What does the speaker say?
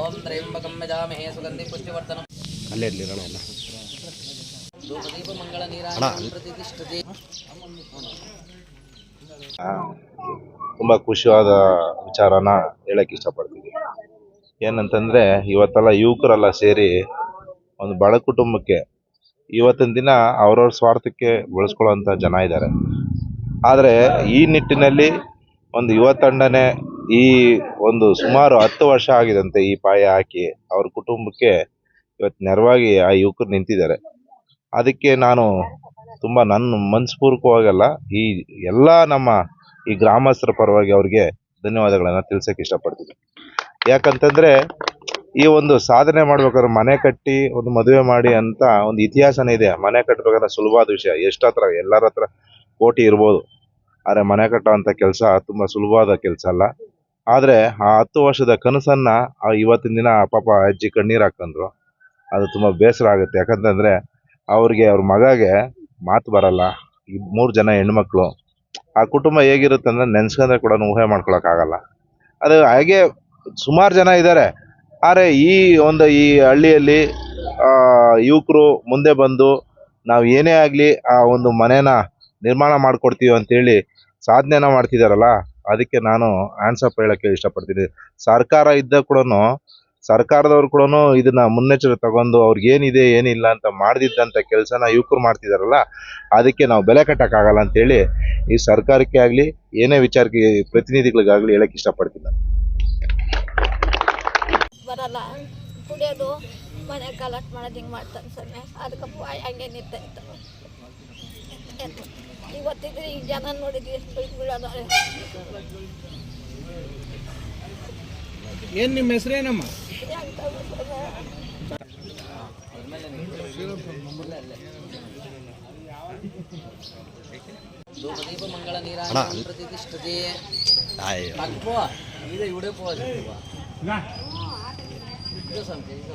ಓಂ ತ್ರಯಂಬಕಂ ಯಜಾಮಹೇ ಸುಗಂಧಿ ಪುಷ್ಟಿವರ್ಧನಂ. ಅಲ್ಲೇ ಇರಲಿ ಅಣ್ಣ ಎಲ್ಲ. ಧೂಪದೀಪ ಮಂಗಳ ಪ್ರತಿಷ್ಠತೆ. ತುಂಬ ಖುಷಿಯಾದ ವಿಚಾರನ ಹೇಳಕ್ಕೆ ಇಷ್ಟಪಡ್ತೀನಿ. ಏನಂತಂದ್ರೆ ಇವತ್ತೆಲ್ಲ ಯುವಕರೆಲ್ಲ ಸೇರಿ ಒಂದು ಬಡ ಕುಟುಂಬಕ್ಕೆ ಇವತ್ತಿನ ದಿನ ಅವ್ರವ್ರ ಸ್ವಾರ್ಥಕ್ಕೆ ಬಳಸ್ಕೊಳ್ಳೋಂಥ ಜನ ಇದ್ದಾರೆ. ಆದರೆ ಈ ನಿಟ್ಟಿನಲ್ಲಿ ಒಂದು ಯುವ ತಂಡನೇ ಈ ಒಂದು ಸುಮಾರು ಹತ್ತು ವರ್ಷ ಆಗಿದಂತೆ ಈ ಪಾಯ ಹಾಕಿ ಅವ್ರ ಕುಟುಂಬಕ್ಕೆ ಇವತ್ತು ನೆರವಾಗಿ ಆ ಯುವಕರು ನಿಂತಿದ್ದಾರೆ. ಅದಕ್ಕೆ ನಾನು ತುಂಬ ನನ್ನ ಮನಸ್ಪೂರ್ವಕವಾಗಲ್ಲ, ಈ ಎಲ್ಲ ನಮ್ಮ ಈ ಗ್ರಾಮಸ್ಥರ ಪರವಾಗಿ ಅವ್ರಿಗೆ ಧನ್ಯವಾದಗಳನ್ನು ತಿಳಿಸೋಕೆ ಇಷ್ಟಪಡ್ತೀನಿ. ಯಾಕಂತಂದರೆ ಈ ಒಂದು ಸಾಧನೆ ಮಾಡ್ಬೇಕಾದ್ರೆ ಮನೆ ಕಟ್ಟಿ ಒಂದು ಮದುವೆ ಮಾಡಿ ಅಂತ ಒಂದು ಇತಿಹಾಸನೇ ಇದೆ. ಮನೆ ಕಟ್ಟಬೇಕಾದ್ರೆ ಸುಲಭವಾದ ವಿಷಯ. ಎಷ್ಟು ಹತ್ರ, ಎಲ್ಲರ ಹತ್ರ ಕೋಟಿ ಇರ್ಬೋದು. ಆದರೆ ಮನೆ ಕಟ್ಟೋ ಅಂಥ ಕೆಲಸ ತುಂಬ ಸುಲಭವಾದ ಕೆಲಸ ಅಲ್ಲ. ಆದರೆ ಆ ಹತ್ತು ವರ್ಷದ ಕನಸನ್ನು ಇವತ್ತಿನ ದಿನ ಪಾಪ ಅಜ್ಜಿ ಕಣ್ಣೀರು ಹಾಕೊಂಡ್ರು ಅದು ತುಂಬ ಬೇಸರ ಆಗುತ್ತೆ. ಯಾಕಂತಂದರೆ ಅವ್ರಿಗೆ ಅವ್ರ ಮಗಗೆ ಮಾತು ಬರಲ್ಲ. ಈ ಮೂರು ಜನ ಹೆಣ್ಮಕ್ಳು. ಆ ಕುಟುಂಬ ಹೇಗಿರುತ್ತೆ ಅಂದರೆ ನೆನ್ಸ್ಕೊಂಡ್ರೆ ಕೂಡ ಊಹೆ ಮಾಡ್ಕೊಳಕ್ಕಾಗಲ್ಲ. ಅದು ಹಾಗೆ ಸುಮಾರು ಜನ ಇದ್ದಾರೆ ಆದರೆ ಈ ಒಂದು ಈ ಹಳ್ಳಿಯಲ್ಲಿ ಯುವಕರು ಮುಂದೆ ಬಂದು ನಾವು ಏನೇ ಆಗಲಿ ಆ ಒಂದು ಮನೇನ ನಿರ್ಮಾಣ ಮಾಡಿಕೊಡ್ತೀವಿ ಅಂತೇಳಿ ಸಾಧನೆನ ಮಾಡ್ತಿದ್ದಾರಲ್ಲ ಅದಕ್ಕೆ ನಾನು ಆನ್ಸಪ್ ಹೇಳೋಕ್ಕೆ ಇಷ್ಟಪಡ್ತೀನಿ. ಸರ್ಕಾರ ಇದ್ದ ಕೂಡ ಸರ್ಕಾರದವ್ರು ಕೂಡ ಇದನ್ನ ಮುನ್ನೆಚ್ಚರ ತಗೊಂಡು ಅವ್ರಿಗೆ ಏನಿದೆ, ಏನಿಲ್ಲ ಅಂತ ಮಾಡ್ದಿದ್ದಂಥ ಕೆಲಸನ ಯುವಕರು ಮಾಡ್ತಿದಾರಲ್ಲ, ಅದಕ್ಕೆ ನಾವು ಬೆಲೆ ಕಟ್ಟಕ್ಕಾಗಲ್ಲ ಅಂತೇಳಿ ಈ ಸರ್ಕಾರಕ್ಕೆ ಆಗಲಿ, ಏನೇ ವಿಚಾರಕ್ಕೆ ಪ್ರತಿನಿಧಿಗಳಿಗಾಗಲಿ ಹೇಳಕ್ಕೆ ಇಷ್ಟಪಡ್ತೀನಿ. ಮನೆ ಕಲೆಕ್ಟ್ ಮಾಡೋದು ಹಿಂಗೆ ಮಾಡ್ತಾನೆ ಸ್ವಾಮಿ ಅದಕ್ಕೆ ಇವತ್ತಿದ್ರೆ ಈ ಜನ ನೋಡಿದ್ವಿ ಎಷ್ಟು ಬೀಳೋದಾರೆ ಏನು ನಿಮ್ಮ ಹೆಸರೇನಮ್ಮ ಧೂಪದೀಪ ಮಂಗಳ ನೀರಾಜನ ಪ್ರತಿಷ್ಠತೆ ಅಯ್ಯೋ ಇದೆ ಇವಿಡೆ ಪೋ ಇದು ಸಂತೆ ಇದು